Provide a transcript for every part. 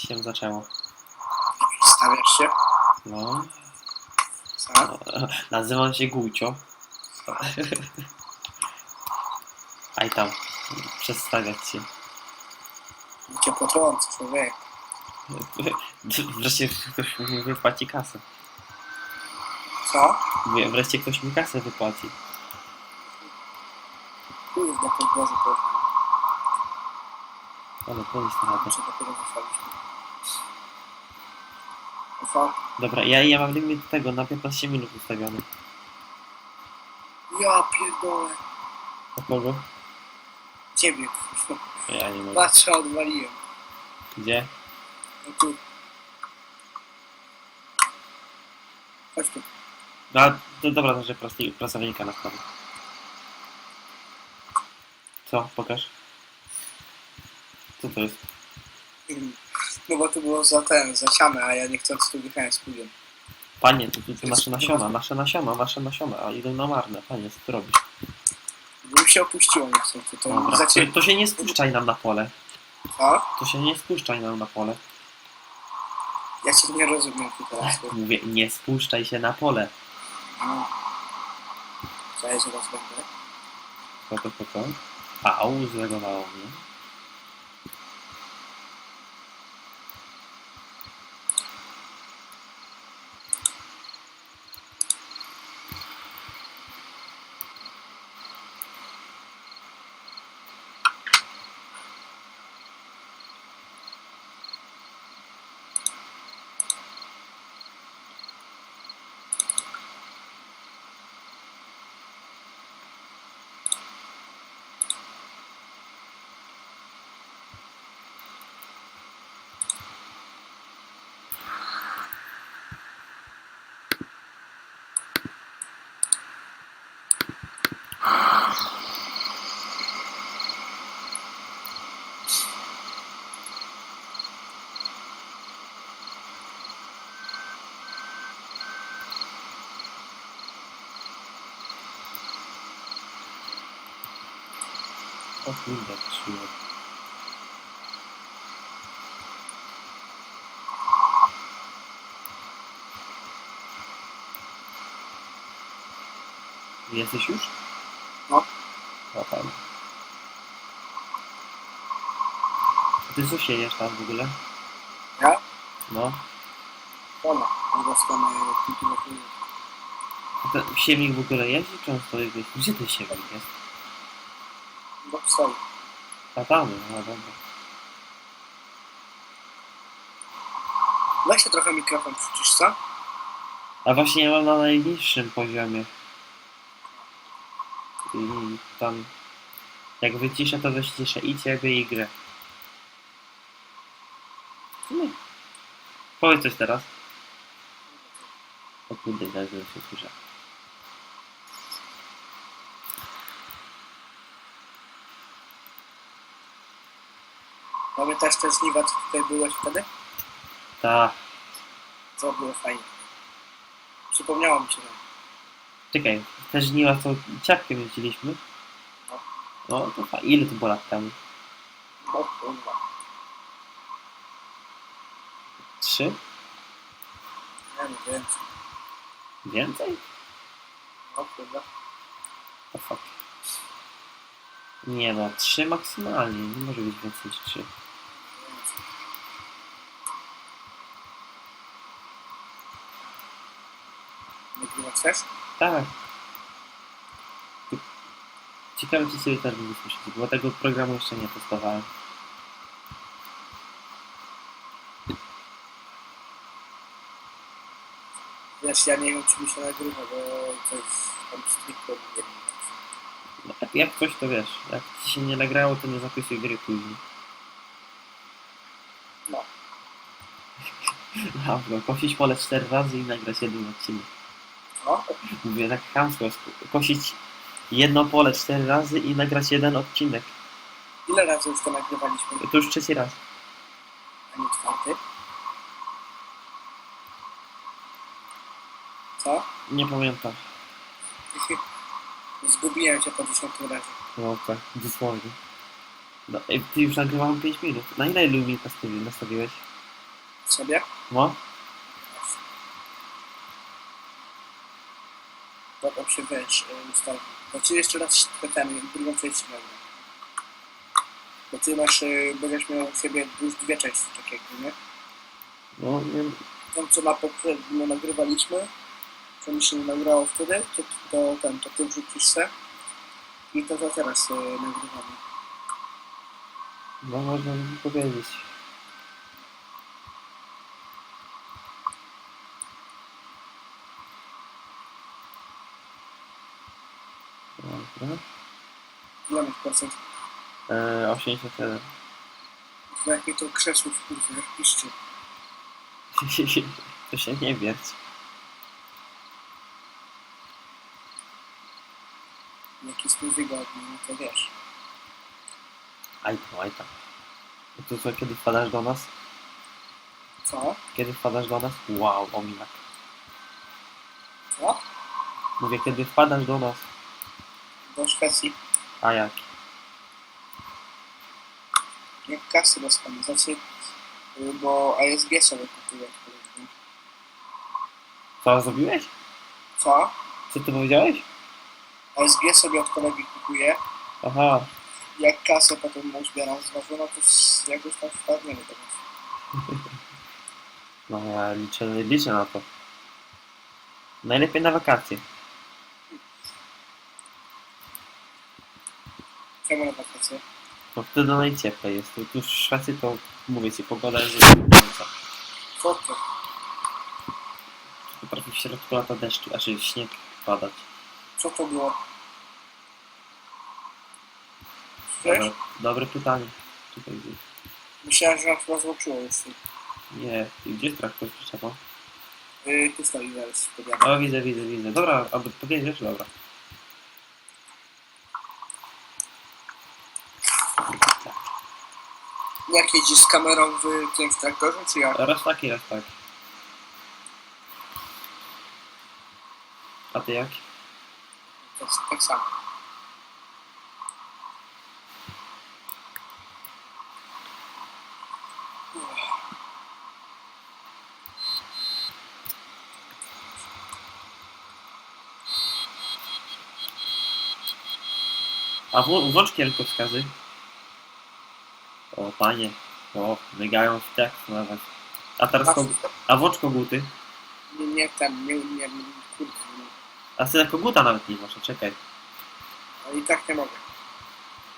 się zaczęło. Stawiasz się? No. Co? Nazywam się Gucio. Aj tam. Przedstawiać się. Cię potrącę, człowiek. Wreszcie ktoś mi wypłaci kasę. Co? Mówię, Wreszcie ktoś mi kasę wypłaci. Kurde, to Boże, to Ale powiedz na to. muszę dopiero wyszaliśmy. Dobra, ja, ja mam limit tego na 15 minut ustawiony. Ja pierdolę. A kogo? Ciebie. Ja nie mogę. Patrzę, odwaliłem. Gdzie? No tu. Chodź tu. No, to dobra, to że prosti, pracownika na stole. Co? Pokaż. Co to jest? No bo to było za ten, za siamę, a ja nie chcąc tu wjechałem z. Panie, to, to nasze nasiona, nasze nasiona, nasze nasiona, a idą na marne. Panie, co ty robisz? Bym się opuściło nie chcę, to, to Dobra, to, to się nie spuszczaj nam na pole. A? To się nie spuszczaj nam na pole. Ja cię nie rozumiem tu teraz. bo- Mówię, nie spuszczaj się na pole. No. Co ja zaraz będę? Co to, to, to? Au, zlegowało mnie. Kurde, krzywo. Jesteś już? No. O tam. A ty co siejesz tam w ogóle? Ja? No. Ona. Albo stronę kultury. A ten siewnik w ogóle jeździ często? Gdzie ten siewnik jest? No stoi. A tam, no dobra. Weź się trochę mikrofon przycisz, co? A właśnie ja mam na najniższym poziomie. I tam... Jak wyciszę, to wyciszę i ciebie, i grę. Nie. Powiedz coś teraz. O kurde, zaraz się słyszę. Pamiętasz te żniwa, co tutaj byłeś wtedy? Ta, To było fajnie. Przypomniało mi się czekaj, te żniwa co ciapkiem jeździliśmy? No. No to fa- ile to było lat temu? O kurwa. Trzy? Nie wiem, więcej. Więcej? O kurwa. O fuck. Nie no, trzy maksymalnie, nie może być więcej niż trzy. Chcesz? Tak. Ciekawe, czy sobie też będzie słyszeć, bo tego programu jeszcze nie testowałem. Wiesz, ja nie wiem, czy mi się nagrywa, bo coś tam stricte nie wiem. No, jak, coś to wiesz, jak ci się nie nagrało, to nie zapisuj gry później. No. Dobra, kosić pole cztery razy i nagrać jeden odcinek. No, Mówię tak chamsko, kosić jedno pole cztery razy i nagrać jeden odcinek. ile razy już to nagrywaliśmy? To już trzeci raz. A nie czwarty? Co? Nie pamiętam. Zgubiłem się po dziesiątym razie. No tak, dosłownie. No, ej, ty już nagrywałem 5 minut. Na ile nastawi- nastawiłeś? Sobie? No? Potem się weź, yy, ustaw. Znaczy jeszcze raz te ten, drugą część nagram. Bo ty masz, yy, będziesz miał siebie już dwie części takiego, nie? No, nie, Tą co na poprzednio nagrywaliśmy, co mi się nie nagrało wtedy, to, to ten, to ty wrzucisz se. I to, to teraz yy, nagrywamy. no można powiedzieć. Dobra. Ile masz procent? E, 87. Na jakie to krzesło w kurwie, jak piszcie. to się nie wierć. Jak jest mi wygodnie, no to wiesz. Aj tam, aj tam. No to co, kiedy wpadasz do nas? Co? Kiedy wpadasz do nas? Wow, ominak. Co? Mówię, kiedy wpadasz do nas? Do Szwecji. A jak? Jak kasy dostanę, znaczy, bo ASG sobie kupuję odpowiednio. Co zrobiłeś? Co? Co ty powiedziałeś? ASG sobie od kolegi kupuję, Aha, jak kasę potem uzbieram znowu, no to jakoś tam wpadniemy do nas. no ja liczę, liczę na to. Najlepiej na wakacje. Czemu na wakacje? No wtedy najcieplej jest. Tu, tu w Szwecji to mówię ci, pogoda jest zaskakująca. Co to? Potrafi w środku lata deszczu, a czy śnieg padać. Co to było? Wiesz? Dobre, dobre pytanie. Tutaj gdzieś. Myślałem, że nas chyba złączyło już. Nie, gdzie traktor przyczepa? Yy, tu stoi zaraz, podjadę. O, widzę, widzę, widzę. Dobra, a podjedziesz? Dobra. Jak jeździsz z kamerą w tym w traktorze, czy jak? Raz tak, raz tak. A ty jak? Tak, tak samo. A wło- włącz kierunkowskazy. O, panie. O, mygają w tekst nawet. A teraz kog... A koguty. nie, nie ten, nie, nie, nie kurde, nie. A ty koguta nawet nie masz, czekaj. No i tak nie mogę.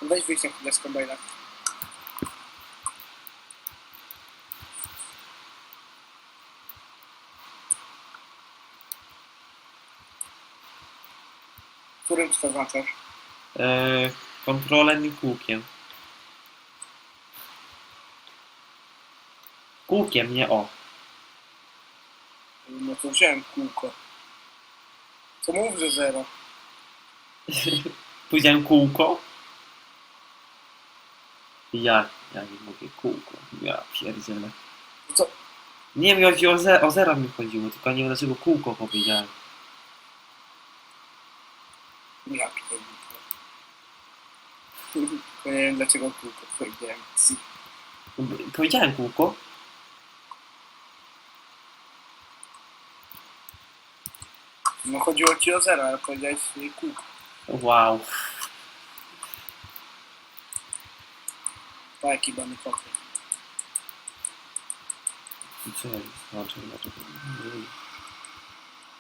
Weź wyjść na chwilę z kombajna. Którym to zaznaczasz? Eee, kontrolem i kółkiem. Kółkiem, nie o. No to wziąłem kółko. To mów, że zero. Powiedziałem kółko? Ja, ja nie mówię kółko. Ja pierdzielę. To Nie, mi chodzi o, ze, o zero mi chodziło, tylko nie wiem dlaczego kółko powiedziałem. ja pierdolę. Nie wiem dlaczego kółko powiedziałem. Powiedziałem kółko? No chodziło ci o zero, ale powiedziałeś kółko. Wow. To jaki dany koty. I Co jest? Dlaczego? Dlaczego?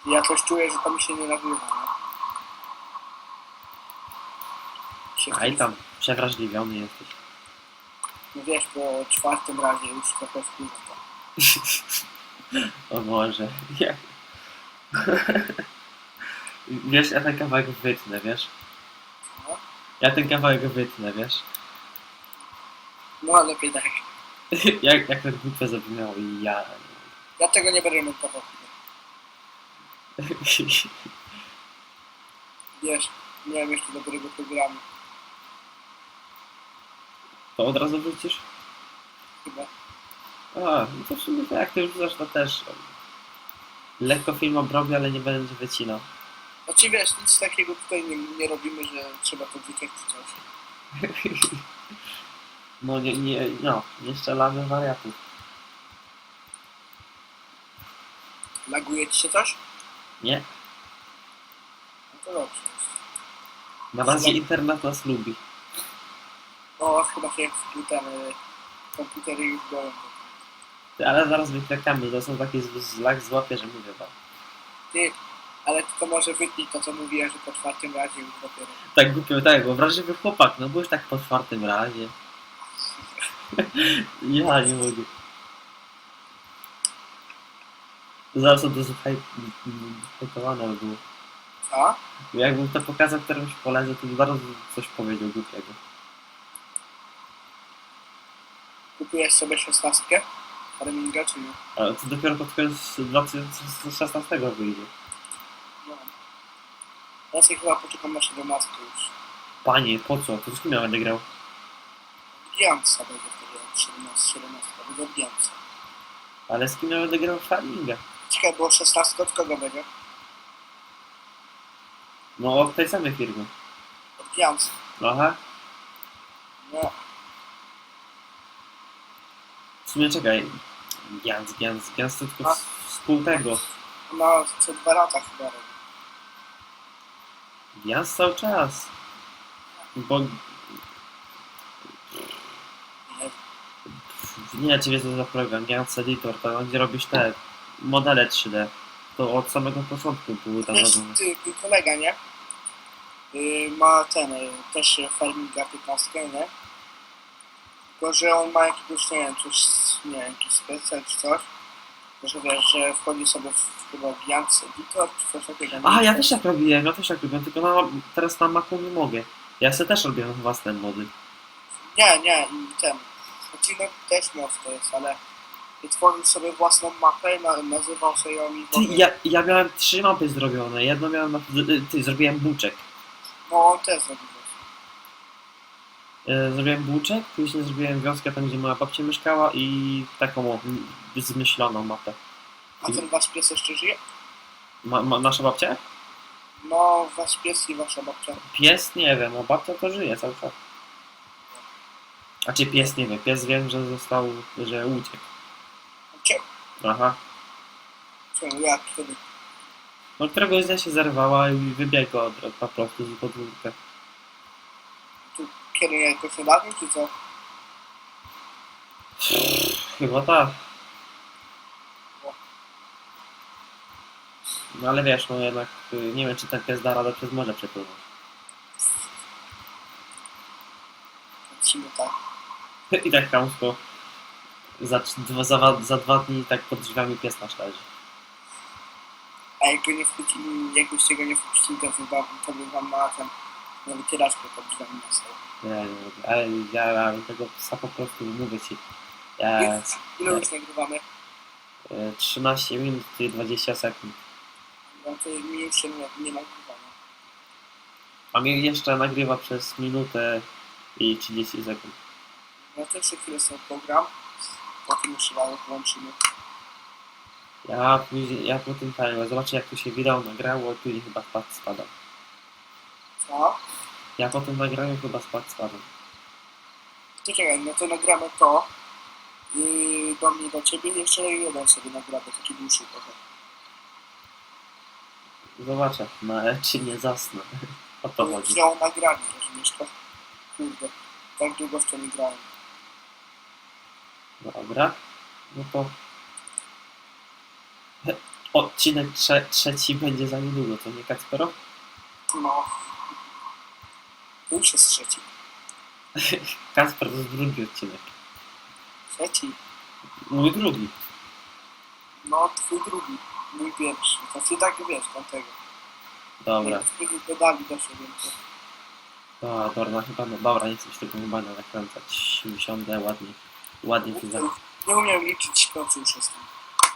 Ja coś czuję, że to mi się nie nagrywa. No. Się A i tam przewrażliwiony jesteś. No wiesz, po czwartym razie już trochę wpływa. O Boże. Jak... wiesz, ja ten kawałek wytnę, wiesz? No, Ja ten kawałek wytnę, wiesz? no lepiej tak. jak, jak ten głupio zabrzmiało i ja... Ja tego nie będę montował. Wiesz, nie mam jeszcze dobrego programu. to od razu wrócisz? Chyba. A, no to w sumie to jak ty już to też... Lekko film obrobię, ale nie będę wycinał. Znaczy wiesz, nic takiego tutaj nie, nie robimy, że trzeba to wyciąć czy coś. No nie, nie, no, nie strzelamy wariatów. Laguje ci się coś? Nie, No to dobrze. na razie internet nas lubi. No chyba się jak ten y, komputery już. Ty, Ale zaraz wykrakamy, to są taki z- zlak złapie, że mówię wam. Ty, ale to może wytnij to co mówiłem, że po czwartym razie już dopiero. Tak głupio, tak, bo wrażliwy chłopak, no byłeś tak po czwartym razie. ja nie mogę. Zaraz to zhajtowane by było. Co? Jakbym to pokazał któremuś koledze, to zaraz coś powiedział głupiego. Kupiłeś sobie szesnastkę? Farminga czy nie? Ale to dopiero pod koniec 2016 wyjdzie. Ja sobie chyba poczekam na 17 już. Panie, po co? To z kim ja będę grał? Giantsa będzie wtedy jak 17, 17, będzie od Giantsa. Ale z kim ja będę grał w farminga? Ciekawe, było 16 od kogo będzie? No od tej samej firmy. Od Giantsa. Aha. No, W sumie czekaj. Gians, Gians, Gians to tylko A. z, z pół tego. no co dwa lata chyba robi. Gians cały czas. Bo Nie, czy wiesz co za program. Gians Editor, to tam, gdzie robisz te modele 3D. To od samego początku były tam Wiesz, robione. ty, ty kolega, nie? Yy, ma ten, yy, też Farminga 15, nie? Tylko, że on ma jakiegoś, nie wiem, coś, nie wiem, jakiś specjal czy coś. Że wiesz, że wchodzi sobie w chyba Giants Editor czy coś takiego. A, ja też tak robiłem, ja też tak robiłem, tylko na, teraz na Macu nie mogę. Ja sobie też robiłem własne mody. Nie, nie, i ten. No też moc to jest, ale tworzył sobie własną mapę, na, nazywał sobie ją i Ty, ja, ja miałem trzy mapy zrobione. Jedno miałem na... Ty, zrobiłem buczek. No, on też zrobił Zrobiłem buczek, później zrobiłem wioskę tam, gdzie moja babcia mieszkała i taką o, zmyśloną mapę. A ten wasz pies jeszcze żyje? Ma, ma, nasza babcia? No, wasz pies i wasza babcia. Pies nie wiem, a babcia to żyje cały czas. A czy pies nie wiem, pies wiem, że został, że uciekł. Cie, Aha. czemu, jak, kiedy? No któregoś dnia się zerwała i wybiegła od, od, po prostu z podwórka. Kiedy jakoś niedawno, czy co? Chyba tak. No ale wiesz, no jednak y, nie wiem, czy ten pies da radę przez morze przepływać. Patrzymy tak. I tak chamsko. Za, dwa, za, za dwa dni tak pod drzwiami pies nasz leży. A jak go nie wpuścili, jakbyście go nie wpuścili, to chyba, to by wam ma ten, na wycieraczkę pod drzwiami nastał. Nie, nie, nie. Ale ja, ja tego psa po prostu mówię ci. Ja, Ile, ile już nagrywamy? y, 13 minut i 20 sekund. No to mi się nie, nie nagrywania. A mnie jeszcze nagrywa przez minutę i 30 sekund. No to jeszcze chwilę sobie program. Potem już chyba włączymy. Ja później, ja po tym time, zobaczę jak tu się wideo nagrało, później chyba spadał. Co? Ja po tym nagraniu chyba spadł spadał. To czekaj, no to nagramy to. Yy, do mnie, do ciebie. Jeszcze jeden sobie nagramy, taki dłuższy trochę. Zobaczę, no ale czy nie zasnę. O to chodzi. Wziął nagranie, rozumiesz to? Kurde, tak długo w to nie grałem. Dobra, no to... Odcinek trze trzeci będzie za niedługo, to nie Kacpero? No. Już jest trzeci. Kacper to jest drugi odcinek. Trzeci. Mój drugi. No, twój drugi. Mój pierwszy. To ty tak wiesz, tamtego. Dobra, Myśmy dodali do siebie. o, dobra, chyba, no, dobra, nie chcę się tego chyba nakręcać. Usiądę ładnie, ładnie tu za... Nie umiem liczyć, końcu już jestem.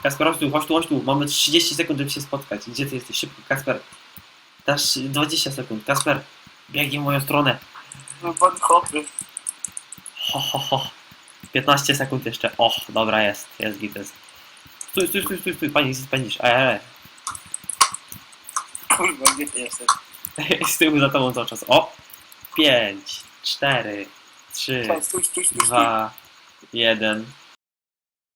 Kasper, chodź tu, chodź tu, chodź tu. Mamy 30 sekund, żeby się spotkać. Gdzie ty jesteś? Szybko, Kasper. Dasz 20 sekund. Kasper, biegnij w moją stronę. No, pan hopy. Ho, ho, ho. 15 sekund jeszcze. O, dobra, jest. Jest git, jest. Stój, stój, stój, stój, stój. Pani, spędzisz? Eee. Kurwa, gdzie ty jesteś? Z tyłu za tobą cały czas. O! 5, 4, 3, Stój, stój, stój, stój. 2, 1.